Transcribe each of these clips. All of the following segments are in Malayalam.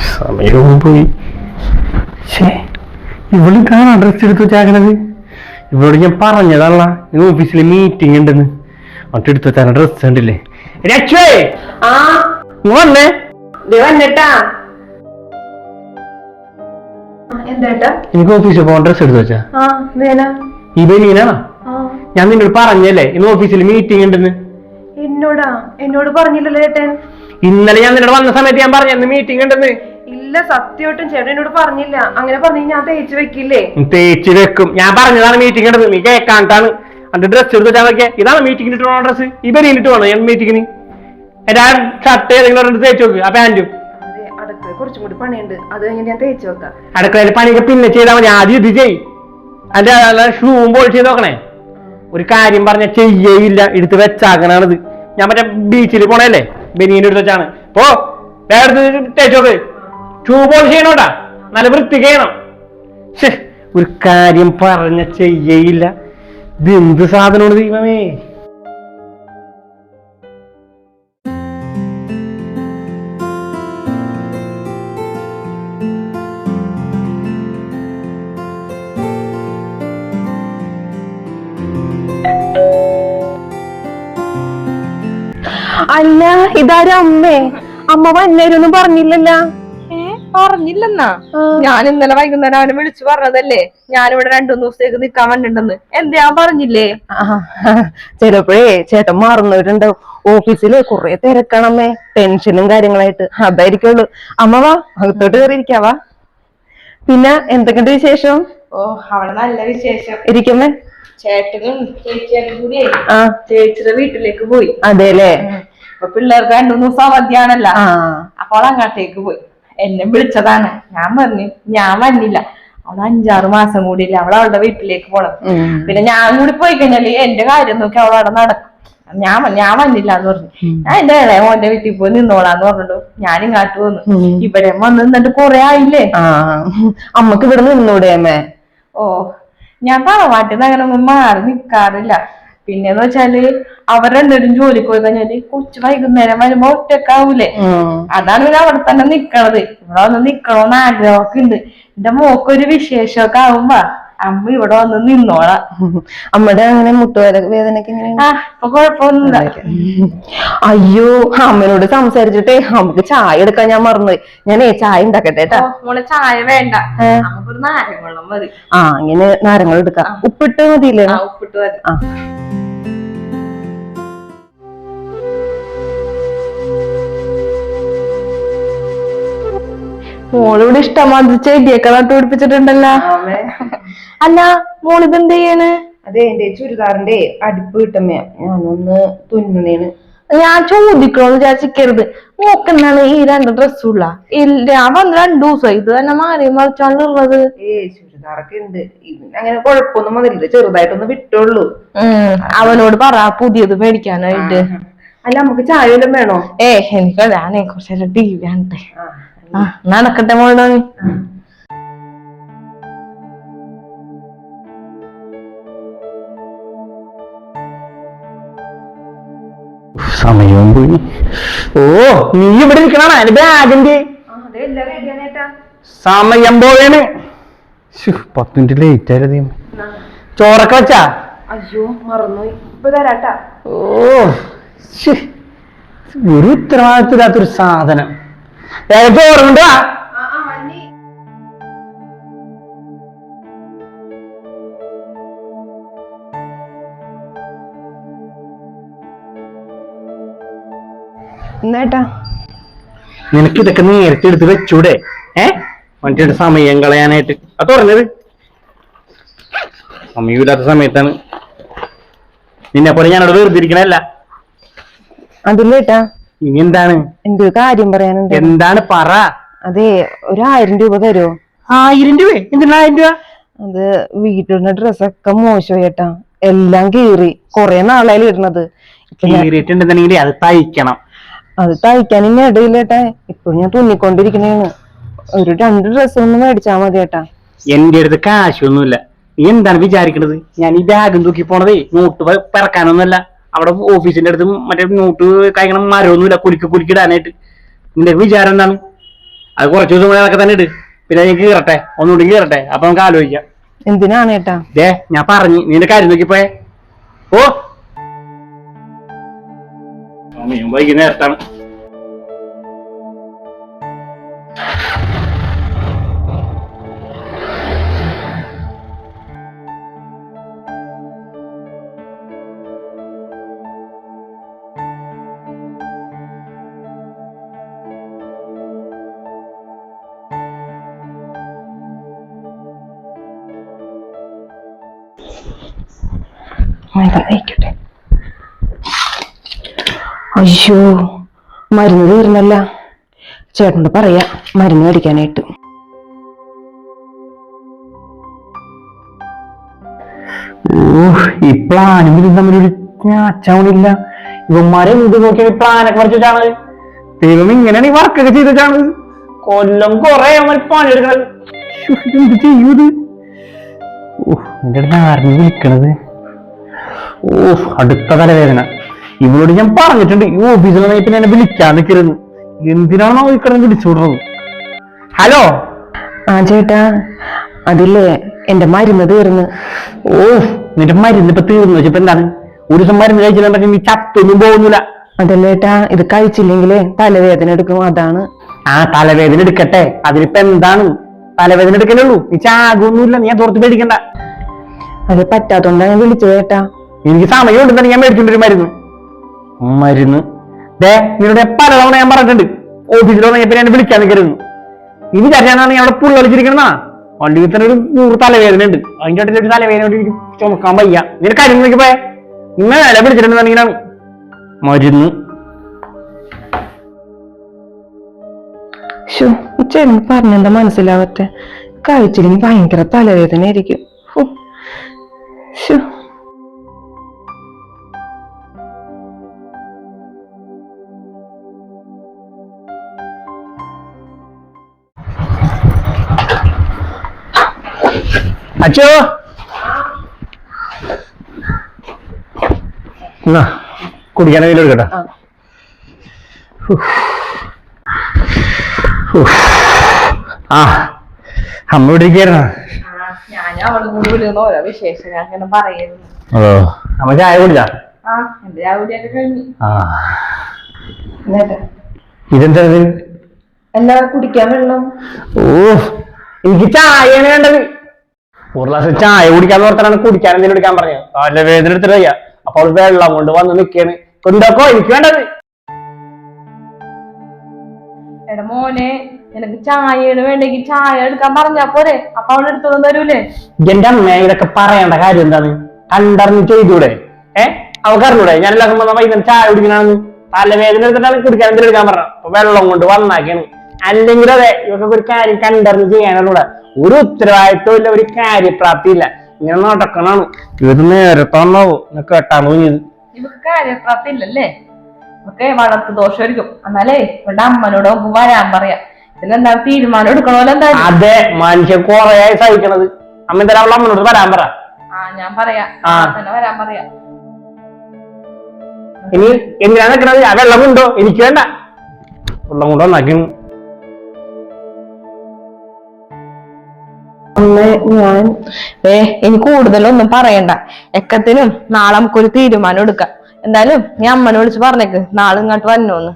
സമയവും പോയി. ഷേ ഇവൾ കാണാൻ ഡ്രസ് എടുത്ത് വെച്ചാക്കണത്? ഇവളോട് ഞാൻ പറഞ്ഞതല്ല ഇന്ന് ഓഫീസിൽ മീറ്റിംഗ് ഉണ്ടെന്ന്. എന്നിട്ട് എടുത്ത് വെച്ചാൽ ഡ്രസ് ഉണ്ടല്ലേ രക്ഷേ ആ. വന്നേ. വന്നിട്ടാ. എനിക്ക് ഓഫീസിൽ പോകാൻ ഡ്രസ് എടുത്ത് വെച്ചാ. ആ ഞാൻ നിന്നോട് പറഞ്ഞല്ലേ ഇന്ന് ഓഫീസിൽ മീറ്റിംഗ് ഉണ്ടെന്ന്. എന്നോടാ? എന്നോട് പറഞ്ഞില്ലല്ലോ ഏട്ടൻ. ഇന്നലെ ഞാൻ നിന്നോട് വന്ന സമയത്ത് ഞാൻ പറഞ്ഞു മീറ്റിംഗ് ഉണ്ടെന്ന്. ഇല്ല സത്യമായിട്ടും ചേട്ടൻ എന്നോട് പറഞ്ഞില്ല. അങ്ങനെ പറഞ്ഞു ഞാൻ തേച്ച് വെക്കില്ലേ? തേച്ച് വെക്കും. ഞാൻ പറഞ്ഞതാണ് മീറ്റിംഗ് എടുത്തത് നീ കേൾക്കാണ്ടാണ് അന്റെ ഡ്രസ് എടുത്ത് വെച്ചാൽ നോക്കിയാ ഇതാണ് മീറ്റിംഗിന് ഇട്ട് പോകണ ഡ്രസ് ഈ ബനിയിട്ട് പോകണം ഞാൻ മീറ്റിംഗിന് എന്റെ ഷർട്ട് ഏതെങ്കിലും ഒരെണ്ണം തേച്ച് വെക്കും. ആ പാന്റും കുറച്ചും കൂടി പണിയുണ്ട്. അത് കഴിഞ്ഞ് ഞാൻ തേച്ച് വെക്കാം. അടുക്കളയിൽ പണിയൊക്കെ പിന്നെ ചെയ്താൽ മതി. ആദ്യം ഇത് ചെയ്. അതിന്റെ ഷൂവും പോൾ ചെയ്ത് നോക്കണേ. ഒരു കാര്യം പറഞ്ഞ ചെയ്യേയില്ല. എടുത്ത് വെച്ചാക്കണത് ഞാൻ മറ്റേ ബീച്ചിൽ പോണല്ലേ ബനിയന്റെ അടുത്ത് വെച്ചാണ്. പോ. വേറെ തേച്ചോക്ക് ഷൂ ചെയ്യണോടാ നല്ല വൃത്തി ചെയ്യണം. ഒരു കാര്യം പറഞ്ഞ ചെയ്യയില്ല. ഇത് എന്ത് സാധനമാണ് ദൈവമേ? അല്ല ഇതാരും അമ്മേ? അമ്മ വന്നേരൊന്നും പറഞ്ഞില്ലല്ലോ. പറഞ്ഞില്ലെന്നാ. ഞാൻ ഇന്നലെ വൈകുന്നേരം അവനെ വിളിച്ചു പറഞ്ഞതല്ലേ? ഞാനിവിടെ രണ്ടു മൂന്ന് ദിവസത്തേക്ക് നിക്കാൻ വേണ്ടിണ്ടെന്ന് എന്താ പറഞ്ഞില്ലേ? ചിലപ്പോഴേ ചേട്ടൻ മറന്നവരുണ്ടാവും ഓഫീസിൽ കുറെ തിരക്കണമേ. ടെൻഷനും കാര്യങ്ങളായിട്ട്. അതായിരിക്കുള്ളൂ. അമ്മ വാ അകത്തോട്ട് കയറിയിരിക്കാവാ പിന്നെ എന്തൊക്കെയുണ്ട് വിശേഷം? ഓ അവിടെ നല്ല വിശേഷം. ഇരിക്കുമേ ചേട്ടനും കൂടി ചേച്ചിയുടെ വീട്ടിലേക്ക് പോയി. അതെല്ലേ അപ്പൊ പിള്ളേർക്ക് രണ്ടു മൂന്ന് ദിവസം അവധിയാണല്ലോ. അപ്പോൾ അങ്ങോട്ടേക്ക് പോയി. എന്നെ വിളിച്ചതാണ്. ഞാൻ പറഞ്ഞു ഞാൻ വന്നില്ല. അവൾ അഞ്ചാറ് മാസം കൂടി ഇല്ല അവൾ അവളുടെ വീട്ടിലേക്ക് പോണം പിന്നെ ഞാൻ കൂടി പോയി കഴിഞ്ഞാൽ എന്റെ കാര്യം നോക്കി അവൾ അവിടെ നടക്കും. ഞാൻ ഞാൻ വന്നില്ല എന്ന് പറഞ്ഞു. ഞാൻ എന്റെ ഇളയ മോന്റെ വീട്ടിൽ പോയി നിന്നോളാന്ന് പറഞ്ഞിട്ടു ഞാൻ ഇങ്ങോട്ട് വന്നു. ഇവിടെ വന്ന് നിന്നിട്ട് കൊറേ ആയില്ലേ? അമ്മയ്ക്ക് ഇവിടെ നിന്നൂടെ അമ്മേ? ഓ ഞാൻ തറവാട്ടിൽ നിന്ന് അങ്ങനെ മാറി നിക്കാറില്ല. പിന്നെന്ന് വെച്ചാൽ അവർ രണ്ടുപേരും ജോലിക്ക് പോയി കഴിഞ്ഞാൽ കൊച്ച് വൈകുന്നേരം വരുമ്പോ ഒറ്റക്കാവൂലേ? അതാണ് പിന്നെ അവിടെ തന്നെ നിക്കണത്. ഇവിടെ വന്ന് നിക്കണോന്ന് ആഗ്രഹമൊക്കെ ഉണ്ട് എന്റെ മോക്കൊരു വിശേഷമൊക്കെ ആവുമ്പോ അമ്മ ഇവിടെ വന്ന് നിന്നോളാം. അമ്മയുടെ അങ്ങനെ മുട്ടുവേദ വേദനക്ക് ഇങ്ങനെ ആ ഇപ്പൊ കുഴപ്പമൊന്നുമില്ല. അയ്യോ അമ്മനോട് സംസാരിച്ചിട്ടേ നമുക്ക് ചായ എടുക്കാൻ ഞാൻ മറന്നു ഞാനേ ചായ ഉണ്ടാക്കട്ടെ ട്ടാ. മോളെ ചായ വേണ്ട. നമുക്കൊരു നാരങ്ങ വെള്ളം മതി. ആ അങ്ങനെ നാരങ്ങൾ എടുക്കാം. ഉപ്പിട്ട് മതിയില്ലേ? ഉപ്പിട്ട് മതി. ആ. മോളിവിടെ ഇഷ്ടമാതിരി ചെടിയൊക്കെ നട്ടു പിടിപ്പിച്ചിട്ടുണ്ടല്ലോ അല്ല മോളിത് എന്ത് ചെയ്യണ് അതെ എന്റെ ചുരിദാറിന്റെ അടുപ്പ് കിട്ടമ്മ ഞാനൊന്ന് തുന്നണേണ്. ഞാൻ ചോദിക്കണോന്ന് വിചാരിച്ചിരുത് നോക്കുന്നാണ് ഈ രണ്ട് ഡ്രസ്സുള്ള? ഇല്ല വന്ന് രണ്ടു ദിവസം ഇത് തന്നെ മാറി മറിച്ചാണുള്ളത്. ഏ ചുരിദാറൊക്കെ ഉണ്ട്. അങ്ങനെ കുഴപ്പമൊന്നും വന്നില്ല ചെറുതായിട്ടൊന്ന് വിട്ടുള്ളൂ. അവനോട് പറ പുതിയത് മേടിക്കാനായിട്ട്. അല്ല നമുക്ക് ചായ വല്ലതും വേണോ? ഏ എനിക്ക് ഞാനേ കുറച്ചേരം ടി വി കാണട്ടെ ആ നടക്കട്ടെ മോളോ സമയവും പോയി. ഓ നീ ഇവിടെ നിൽക്കണ എന്റെ ബാഗിന്റെ. സമയം പോയാണ് പത്ത് മിനിറ്റ് ലേറ്റ് ആയിരുന്നു. ചോറൊക്കെ വെച്ചാ? അയ്യോ മറന്നുപോയി. ഇപ്പൊ തരാട്ടാ. ഓ ഒരു ഒരു ഉത്തരവാദിത്തമില്ലാത്തൊരു സാധനം. ചോറുണ്ടോ എന്നേട്ടാ? നിനക്ക് ഇതൊക്കെ നേരത്തെ എടുത്ത് വെച്ചൂടെ? ഏ? വണ്ടിയുടെ സമയം കളയാനായിട്ട്. അത് പറഞ്ഞത്. സമയമില്ലാത്ത സമയത്താണ്. നിന്നെ പോലെ ഞാനവിടെ വെറുതെ ഇരിക്കണല്ല അതില്ലേട്ടാ? ഇനി എന്താണ് എന്റെ ഒരു കാര്യം പറയാനുണ്ട്. എന്താണ് പറ. അതെ ഒരു ആയിരം രൂപ തരുമോ ആയിരം രൂപ? എന്തിനാ ആയിരം രൂപ? അത് വീട്ടിലിടുന്ന ഡ്രസ്സൊക്കെ മോശമായി ഏട്ടാ. എല്ലാം കീറി. കൊറേ നാളായാലും ഇടുന്നത്. കീറിയിട്ടുണ്ടെന്നുണ്ടെങ്കിൽ അത് തയ്ക്കണം. അത് തയ്ക്കാൻ ഇനി ഇടയില്ലേട്ടാ ഇപ്പൊ ഞാൻ തുന്നിക്കൊണ്ടിരിക്കണേണ് ഒരു രണ്ട് ഡ്രസ്സ് ഒന്ന് മേടിച്ചാ മതി ഏട്ടാ. എന്റെ അടുത്ത് കാശൊന്നുമില്ല. നീ എന്താണ് വിചാരിക്കണത്? ഞാൻ ഈ ബാഗും തൂക്കി പോണതേ. നോട്ട് പിറക്കാനൊന്നുമല്ല. അവിടെ ഓഫീസിന്റെ അടുത്ത് മറ്റേ നോട്ട് കഴിക്കണം മരമൊന്നുമില്ല. കുലുക്കി കുലുക്കിടാനായിട്ട് നിന്റെ വിചാരം എന്താണ്? അത് കുറച്ച് ദിവസം കൂടെ അതൊക്കെ തന്നെ ഇട്. പിന്നെ എനിക്ക് കീറട്ടെ. ഒന്നുകൂടി കീറട്ടെ. അപ്പൊ നമുക്ക് ആലോചിക്കാം. എന്തിനാണ് ഏട്ടാ? ദേ ഞാൻ പറഞ്ഞു. നിന്റെ കാര്യം നോക്കിപ്പോയെ ഓ. വൈകുന്നേരത്താണ്. നയിക്കട്ടെ അയ്യോ മരുന്ന് തീർന്നല്ല. ചേട്ടനോട് പറയാ മരുന്ന് മേടിക്കാനായിട്ട്. ഈ പ്ലാനും ഇതും തമ്മിലൊരു ഇവന്മാരെ എന്ത് നോക്കിയ പ്ലാനൊക്കെ വരച്ചിട്ടാണ് ദൈവം ഇങ്ങനെയാണ് ഈ വർക്കൊക്കെ ചെയ്തിട്ടാണ് കൊല്ലം കൊറേ അവൻ പണിയെടുക്കണത്. ശ്ശോ, ഇതെന്ത് ചെയ്യൂത്? ഓ എന്റെ അടുത്ത് ആരെയും വിളിക്കണത്? ഓ അടുത്ത തലവേദന. ഇവളോട് ഞാൻ പറഞ്ഞിട്ടുണ്ട് ഈ ബിജുല നയത്തിന് എന്നെ വിളിക്കാൻ നിൽക്കരുത് എന്തിനാണോ ഈ കിടന്ന് വിളിച്ചു വിടുന്നത് ഹലോ? ആ ചേട്ടാ. അതില്ലേ എന്റെ മരുന്ന് തീർന്ന്. ഓ നിന്റെ മരുന്ന് ഇപ്പൊ തീർന്നു വെച്ചപ്പോ എന്താണ്? ഒരു ദിവസം മരുന്ന് കഴിച്ചിട്ടുണ്ടെങ്കിൽ നീ ചത്തൊന്നും പോകുന്നില്ല. അതല്ല ഏട്ടാ ഇത് കഴിച്ചില്ലെങ്കിലേ തലവേദന എടുക്കും അതാണ്. ആ തലവേദന എടുക്കട്ടെ. അതിനിപ്പോ എന്താണ്? തലവേദന എടുക്കലുള്ളൂ നീ ചാകൊന്നുമില്ല നീ അതോർത്ത് പേടിക്കണ്ട. അത് പറ്റാത്തോണ്ടാണ് ഞാൻ വിളിച്ചത് ഏട്ടാ എനിക്ക് സമയം ഉണ്ടെന്ന് ഞാൻ മേടിച്ചിട്ടൊരു മരുന്ന്. മരുന്ന്? ദേ നിന്നോട് പല തവണ ഞാൻ പറഞ്ഞിട്ടുണ്ട്. ഓഫീസിൽ വന്നപ്പോ എന്നെ വിളിക്കാൻ നിൽക്കരുത് നീ വിചാരിച്ചാണ് ഞാൻ അവിടെ പുള്ള കളിച്ചിരിക്കണ വണ്ടി തന്നെ ഒരു നൂറ് തലവേദന ഉണ്ട്. അതിന്റെ ഇടയിൽ ഒരു തലവേദന ചുമക്കാൻ വയ്യ. നിന്റെ കാര്യം നോക്കി പോയെ നിന്നെ വില വിളിച്ചിട്ടുണ്ടെന്ന് മരുന്ന്? ചേട്ടൻ പറഞ്ഞെന്താ മനസ്സിലാവട്ടെ കഴിച്ചില്ലെങ്കിൽ ഭയങ്കര തലവേദന ആയിരിക്കും അച്ചോ എന്നാ കുടിക്കാൻ കയ്യിൽ എടുക്കട്ടെ? ആ. അമ്മ ഇവിടെ ഇരിക്കായിരുന്നു ഓ അമ്മ ചായ കുടിച്ചാ? ഇതെന്താ ഇത്? എന്താ കുടിക്കാൻ വെള്ളം? ഓ എനിക്ക് ചായയാണ് വേണ്ടത്. ഒരു ഗ്ലാസ് ചായ കുടിക്കാന്ന് പറഞ്ഞാണ് കുടിക്കാൻ എന്തെങ്കിലും എടുക്കാൻ പറഞ്ഞത്. അവന്റെ വേദന എടുത്തിട്ട് വയ്യ. അപ്പോൾ അവൾ വെള്ളം കൊണ്ട് വന്ന് നിക്കാണ്. കൊണ്ടോക്കോ എനിക്ക് വേണ്ടത്. എടാ മോനെ നിനക്ക് ചായയാണ് വേണ്ടെങ്കിൽ ചായ എടുക്കാൻ പറഞ്ഞാ പോരെ. അപ്പൊ അവൾ എടുത്തു തരൂലേ? എന്റെ അമ്മ ഇതൊക്കെ പറയേണ്ട കാര്യം എന്താണ്? കണ്ടറിഞ്ഞ് ചെയ്തൂടെ? ഏ? അവക്കറിഞ്ഞൂടെ ഞാൻ എല്ലാവർക്കും വന്ന വൈകുന്നേരം ചായ കുടിക്കണമെന്ന് തലവേദന എടുത്തിട്ടാണ് കുടിക്കാൻ എന്തെങ്കിലും എടുക്കാൻ പറഞ്ഞത്. അപ്പൊ വെള്ളം കൊണ്ട് വന്നാക്കിയാണ്. അല്ലെങ്കിൽ അതെ ഇവർക്ക് ഒരു കാര്യം കണ്ടറിഞ്ഞ് ചെയ്യാനുള്ള ഒരു ഉത്തരവാദിത്വം ഇല്ല ഒരു കാര്യപ്രാപ്തി ഇല്ല. ഇങ്ങനെ നടക്കണാണ് ഇത് നേരത്താണാവോ കേട്ടാൻ തോന്നിയത് ഇവർക്ക് കാര്യപ്രാപ്തി ഇല്ലല്ലേ? ഒക്കെ വളർത്തു ദോഷമായിരിക്കും എന്നാലേ ഇവിടെ അമ്മനോട് നമുക്ക് വരാൻ പറയാം. ഇതിനെന്താ തീരുമാനം എടുക്കണോല്ലോ എന്താ അതെ മനുഷ്യൻ കൊറേ സഹിക്കണത്. അമ്മ എന്തായാലും അവളെ അമ്മനോട് വരാൻ പറ. ആ ഞാൻ പറയാ. ആ. തന്നെ വരാൻ പറയാ. ഇനി എന്തിനാ നിക്കണത്? ആ വെള്ളം കൊണ്ടോ? എനിക്ക് വേണ്ട. വെള്ളം കൊണ്ടോ നക്കുന്നു ഞാൻ ഏ ഇനി കൂടുതലൊന്നും പറയണ്ട. എക്കത്തിനും നാളെ നമുക്കൊരു തീരുമാനം എടുക്കാം. എന്തായാലും നീ അമ്മനെ വിളിച്ച് പറഞ്ഞേക്ക്. നാളെ ഇങ്ങോട്ട് വന്നോന്ന്.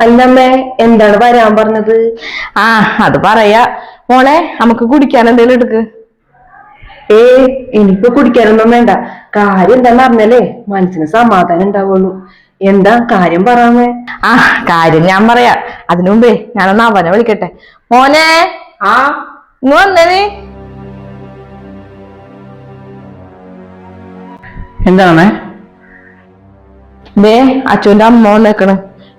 അല്ലമ്മേ എന്താണ് വരാൻ പറഞ്ഞത്? ആ അത് പറയാ. മോളെ നമുക്ക് കുടിക്കാൻ എന്തെങ്കിലും എടുക്ക്. ഏ എനിക്ക് കുടിക്കാനൊന്നും വേണ്ട. കാര്യം എന്താന്ന് അറിഞ്ഞാലേ മനസ്സിന് സമാധാനം ഉണ്ടാവുള്ളൂ. എന്താ കാര്യം പറയാമേ? ആ കാര്യം ഞാൻ പറയാ. അതിനു മുമ്പേ ഞാനൊന്ന് അവനെ വിളിക്കട്ടെ. മോനെ ആ? ഇങ്ങ് വന്നേ നീ. എന്താണ്? ദേ അച്ഛന്റെ അമ്മ വന്നേക്കണ്.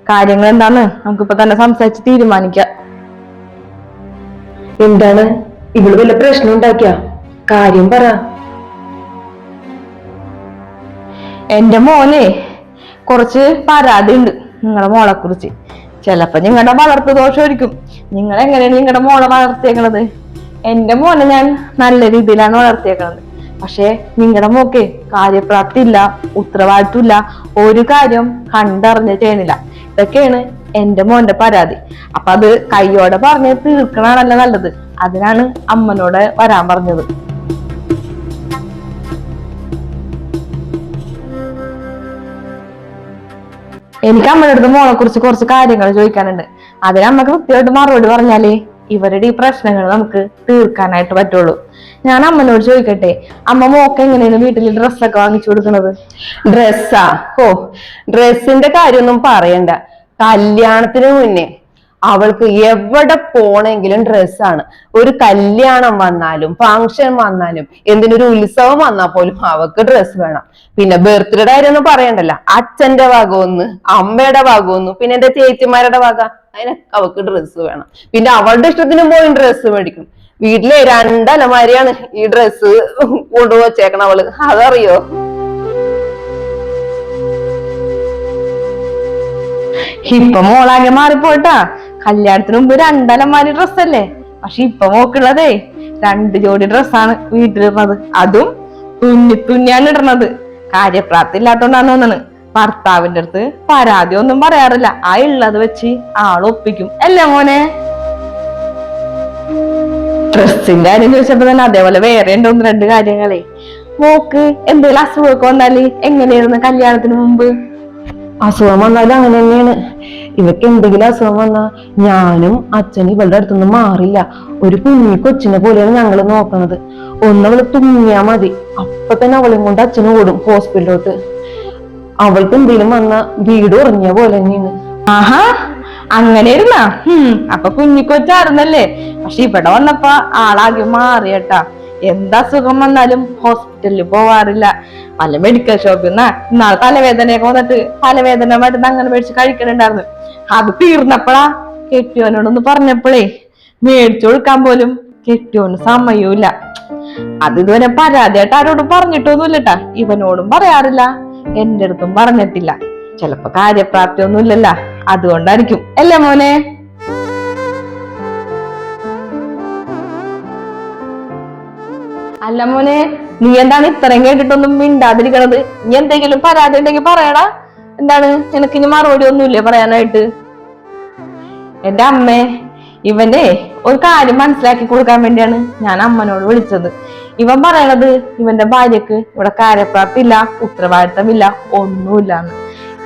കാര്യങ്ങൾ എന്താന്ന് നമുക്കിപ്പോ തന്നെ സംസാരിച്ച് തീരുമാനിക്കാം. എന്താണ്? ഇവൾ വല്ല പ്രശ്നം ഉണ്ടാക്കിയ? കാര്യം പറ. എന്റെ മോനെ കുറച്ച് പരാതി ഉണ്ട് നിങ്ങളുടെ മോളെ കുറിച്ച്. ചിലപ്പോ നിങ്ങളുടെ വളർത്തു ദോഷമായിരിക്കും നിങ്ങൾ എങ്ങനെയാണ് നിങ്ങളുടെ മോളെ വളർത്തിയേക്കണത്? എന്റെ മോനെ ഞാൻ നല്ല രീതിയിലാണ് വളർത്തിയേക്കണത്. പക്ഷെ നിങ്ങളുടെ മോക്ക് കാര്യപ്രാപ്തി ഇല്ല ഉത്തരവാദിത്വം ഇല്ല ഒരു കാര്യം കണ്ടറിഞ്ഞ് ചെയ്യണില്ല ഇതൊക്കെയാണ് എന്റെ മോന്റെ പരാതി. അപ്പൊ അത് കയ്യോടെ പറഞ്ഞ് തീർക്കണതല്ല നല്ലത്. അതിനാണ് അമ്മനോട് വരാൻ പറഞ്ഞത്. എനിക്ക് അമ്മയുടെ അടുത്ത് മോളെ കുറിച്ച് കുറച്ച് കാര്യങ്ങൾ ചോദിക്കാനുണ്ട്. അതിന് അമ്മയ്ക്ക് കൃത്യമായിട്ട് മറുപടി പറഞ്ഞാലേ ഇവരുടെ ഈ പ്രശ്നങ്ങൾ നമുക്ക് തീർക്കാനായിട്ട് പറ്റുള്ളൂ. ഞാൻ അമ്മനോട് ചോദിക്കട്ടെ അമ്മ മോക്ക് എങ്ങനെയാണ് വീട്ടിൽ ഡ്രസ്സൊക്കെ വാങ്ങിച്ചു കൊടുക്കുന്നത് ഡ്രസ്സാ ഓ ഡ്രസ്സിന്റെ കാര്യമൊന്നും പറയണ്ട. കല്യാണത്തിന് മുന്നേ അവൾക്ക് എവിടെ പോണെങ്കിലും ഡ്രസ്സാണ് ഒരു കല്യാണം വന്നാലും ഫങ്ഷൻ വന്നാലും എന്തിനൊരു ഉത്സവം വന്നാൽ പോലും അവൾക്ക് ഡ്രസ്സ് വേണം. പിന്നെ ബർത്ത്ഡേ കാര്യമൊന്നും പറയണ്ടല്ല. അച്ഛന്റെ ഭാഗമൊന്ന് അമ്മയുടെ ഭാഗമൊന്ന് പിന്നെ എന്റെ ചേച്ചിമാരുടെ ഭാഗം അതിനൊക്കെ അവൾക്ക് ഡ്രസ്സ് വേണം. പിന്നെ അവളുടെ ഇഷ്ടത്തിന് പോയി ഡ്രസ്സ് മേടിക്കും. വീട്ടിലെ രണ്ടലമാരിയാണ് ഈ ഡ്രസ്സ് കൊണ്ടുവച്ചേക്കണം അവൾ. അതറിയോ? ഇപ്പൊ മോളാകെ മാറിപ്പോട്ടാ കല്യാണത്തിന് മുമ്പ് രണ്ടലമാരി ഡ്രസ്സല്ലേ? പക്ഷെ ഇപ്പൊ നോക്കുള്ളതേ രണ്ട് ജോഡി ഡ്രസ്സാണ് വീട്ടിലിടുന്നത്. അതും തുന്നി തുന്നിയാണ് ഇടുന്നത്. കാര്യപ്രാപ്തി ഇല്ലാത്തോണ്ടാന്ന് തോന്നണ്. ഭർത്താവിന്റെ അടുത്ത് പരാതി ഒന്നും പറയാറില്ല. ആ ഉള്ളത് വെച്ച് ആളൊപ്പിക്കും അല്ലേ മോനെ? ഡ്രസ്സിന്റെ കാര്യം ചോദിച്ചപ്പോ തന്നെ അതേപോലെ വേറെ ഉണ്ട് ഒന്ന് രണ്ട് കാര്യങ്ങളെ. മോക്ക് എന്തെങ്കിലും അസുഖമൊക്കെ വന്നാൽ എങ്ങനെയായിരുന്നു കല്യാണത്തിന് മുമ്പ്? അസുഖം വന്നാലും അങ്ങനെ തന്നെയാണ്. ഇവക്ക് എന്തെങ്കിലും അസുഖം വന്നാൽ ഞാനും അച്ഛനും ഇവളുടെ അടുത്തൊന്നും മാറില്ല. ഒരു കുഞ്ഞി കൊച്ചിനെ പോലെയാണ് ഞങ്ങൾ നോക്കണത്. ഒന്നവൾ തുങ്ങിയാ മതി. അപ്പൊ തന്നെ അവളെയും കൊണ്ട് അച്ഛനും ഓടും ഹോസ്പിറ്റലിലോട്ട്. അവൾക്ക് എന്തെങ്കിലും വന്ന വീട് ഉറങ്ങിയ പോലെ തന്നെയാണ്. ആഹാ അങ്ങനെ ഇരുന്നാ അപ്പൊ കുഞ്ഞിക്കൊച്ചായിരുന്നല്ലേ? പക്ഷെ ഇവിടെ വന്നപ്പോ ആളാകെ മാറിയട്ടാ. എന്താ സുഖം വന്നാലും ഹോസ്പിറ്റലിൽ പോവാറില്ല. പല മെഡിക്കൽ ഷോപ്പിൽ നിന്നാ ഇന്നാളെ തലവേദനയൊക്കെ വന്നിട്ട് തലവേദന മരുന്ന് അങ്ങനെ മേടിച്ച് കഴിക്കണുണ്ടായിരുന്നു. അത് തീർന്നപ്പോഴാ കെട്ടിയോനോടൊന്ന് പറഞ്ഞപ്പോഴേ മേടിച്ചു കൊടുക്കാൻ പോലും കെട്ടിയോന് സമയമില്ല അത് ഇതുവരെ പരാതിയായിട്ട് ആരോടും പറഞ്ഞിട്ടൊന്നുമില്ലട്ടാ. ഇവനോടും പറയാറില്ല. എന്റെ അടുത്തും പറഞ്ഞിട്ടില്ല. ചിലപ്പോ കാര്യപ്രാപ്തി ഒന്നും ഇല്ലല്ല അതുകൊണ്ടായിരിക്കും. അല്ലേ മോനെ? അല്ല മോനെ നീ എന്താണ് ഇത്രയും കേട്ടിട്ടൊന്നും മിണ്ടാതിരിക്കണത്? നീ എന്തെങ്കിലും പരാതി ഉണ്ടെങ്കിൽ പറയടാ. എന്താണ്? നിനക്ക് ഇനി മറുപടി ഒന്നുമില്ലേ പറയാനായിട്ട്? എന്റെ അമ്മേ ഇവന്റെ ഒരു കാര്യം മനസ്സിലാക്കി കൊടുക്കാൻ വേണ്ടിയാണ് ഞാൻ അമ്മനോട് വിളിച്ചത്. ഇവൻ പറയണത് ഇവന്റെ ഭാര്യക്ക് ഇവിടെ കാര്യപ്രാപ്തി ഇല്ല ഉത്തരവാദിത്തമില്ല ഒന്നുമില്ല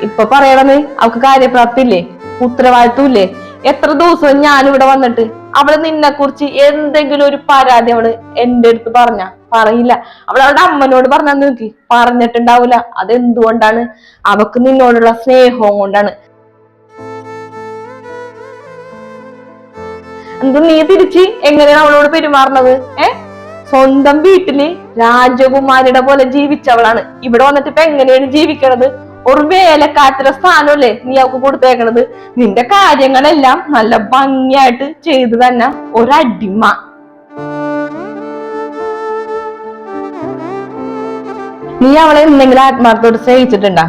ഇപ്പൊ പറയണത് അവക്ക് കാര്യപ്രാപ്തി ഇല്ലേ ഉത്തരവാദിത്വം ഇല്ലേ എത്ര ദിവസം ഞാൻ ഇവിടെ വന്നിട്ട് അവൾ നിന്നെ കുറിച്ച് എന്തെങ്കിലും ഒരു പരാതി അവൾ എന്റെ അടുത്ത് പറഞ്ഞ? പറയില്ല. അവൾ അവളുടെ അമ്മനോട് പറഞ്ഞു നോക്കി പറഞ്ഞിട്ടുണ്ടാവില്ല അതെന്തുകൊണ്ടാണ്? അവക്ക് നിന്നോടുള്ള സ്നേഹവും കൊണ്ടാണ്. എന്ത് നീ തിരിച്ച് എങ്ങനെയാണ് അവളോട് പെരുമാറുന്നത്? ഏ? സ്വന്തം വീട്ടിൽ രാജകുമാരിയുടെ പോലെ ജീവിച്ചവളാണ്. ഇവിടെ വന്നിട്ട് ഇപ്പൊ എങ്ങനെയാണ് ജീവിക്കണത്? ഒരു വേലക്കാരുടെ സ്ഥാനമല്ലേ നീ അവക്ക് കൊടുത്തേക്കണത്? നിന്റെ കാര്യങ്ങളെല്ലാം നല്ല ഭംഗിയായിട്ട് ചെയ്തു തന്നെ ഒരടിമ. നീ അവളെ എന്തെങ്കിലും ആത്മാർത്ഥത്തോട് സ്നേഹിച്ചിട്ടുണ്ടാ?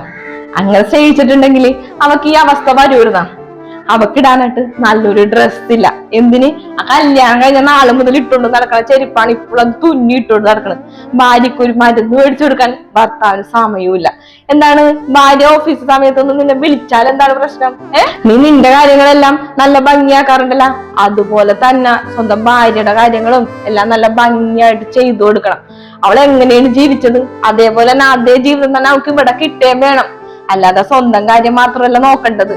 അങ്ങനെ സ്നേഹിച്ചിട്ടുണ്ടെങ്കിൽ അവക്ക് ഈ അവസ്ഥ വരുമായിരുന്നാ? അവക്കിടാനായിട്ട് നല്ലൊരു ഡ്രസ് ഇല്ല. എന്തിന്? ആ കല്യാണം കഴിഞ്ഞ നാളെ മുതൽ ഇട്ടുകൊണ്ട് നടക്കണ ചെരുപ്പാണ് ഇപ്പോഴും തുന്നി ഇട്ടുകൊണ്ട് നടക്കണത്. ഭാര്യക്ക് ഒരു മരുന്ന് മേടിച്ചു കൊടുക്കാൻ ഭർത്താവിന് സമയവുമില്ല. എന്താണ്? ഭാര്യ ഓഫീസ് സമയത്തൊന്നും നിന്നെ വിളിച്ചാൽ എന്താണ് പ്രശ്നം? ഏ? നീ നിന്റെ കാര്യങ്ങളെല്ലാം നല്ല ഭംഗിയാക്കാറുണ്ടല്ല. അതുപോലെ തന്നെ സ്വന്തം ഭാര്യയുടെ കാര്യങ്ങളും എല്ലാം നല്ല ഭംഗിയായിട്ട് ചെയ്തു കൊടുക്കണം. അവൾ എങ്ങനെയാണ് ജീവിച്ചത്? അതേപോലെ തന്നെ അതേ ജീവിതം തന്നെ അവൾക്ക് ഇവിടെ കിട്ടുകയും വേണം. അല്ലാതെ സ്വന്തം കാര്യം മാത്രമല്ല നോക്കേണ്ടത്.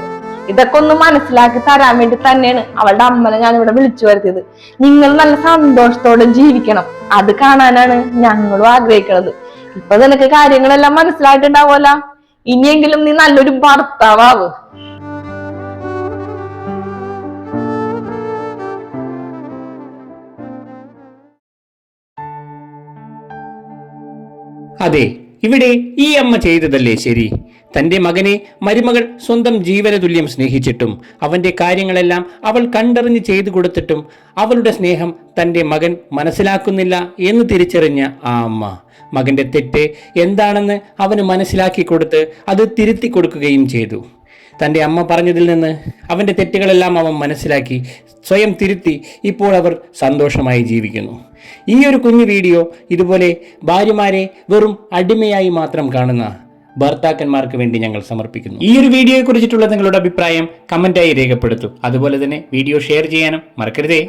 ഇതൊക്കെ ഒന്ന് മനസ്സിലാക്കി തരാൻ വേണ്ടി തന്നെയാണ് അവളുടെ അമ്മനെ ഞാൻ ഇവിടെ വിളിച്ചു വരുത്തിയത്. നിങ്ങൾ നല്ല സന്തോഷത്തോടെ ജീവിക്കണം. അത് കാണാനാണ് ഞങ്ങളും ആഗ്രഹിക്കുന്നത് ഇപ്പൊ നിനക്ക് കാര്യങ്ങളെല്ലാം മനസ്സിലായിട്ടുണ്ടാവുമല്ല? ഇനിയെങ്കിലും നീ നല്ലൊരു ഭർത്താവ് അതെ ഇവിടെ ഈ അമ്മ ചെയ്തതല്ലേ ശരി? തന്റെ മകനെ മരുമകൾ സ്വന്തം ജീവനതുല്യം സ്നേഹിച്ചിട്ടും അവന്റെ കാര്യങ്ങളെല്ലാം അവൾ കണ്ടറിഞ്ഞ് ചെയ്തു കൊടുത്തിട്ടും അവളുടെ സ്നേഹം തന്റെ മകൻ മനസ്സിലാക്കുന്നില്ല എന്ന് തിരിച്ചറിഞ്ഞ ആ അമ്മ. മകന്റെ തെറ്റ് എന്താണെന്ന് അവന് മനസ്സിലാക്കി കൊടുത്ത് അത് തിരുത്തി കൊടുക്കുകയും ചെയ്തു. തന്റെ അമ്മ പറഞ്ഞതിൽ നിന്ന് അവന്റെ തെറ്റുകളെല്ലാം അവൻ മനസ്സിലാക്കി സ്വയം തിരുത്തി ഇപ്പോൾ അവർ സന്തോഷമായി ജീവിക്കുന്നു. ഈ ഒരു കുഞ്ഞു വീഡിയോ ഇതുപോലെ ഭാര്യമാരെ വെറും അടിമയായി മാത്രം കാണുന്ന ഭർത്താക്കന്മാർക്ക് വേണ്ടി ഞങ്ങൾ സമർപ്പിക്കുന്നു. ഈ ഒരു വീഡിയോയെ കുറിച്ചിട്ടുള്ള നിങ്ങളുടെ അഭിപ്രായം കമന്റായി രേഖപ്പെടുത്തൂ. അതുപോലെ തന്നെ വീഡിയോ ഷെയർ ചെയ്യാനും മറക്കരുതേ.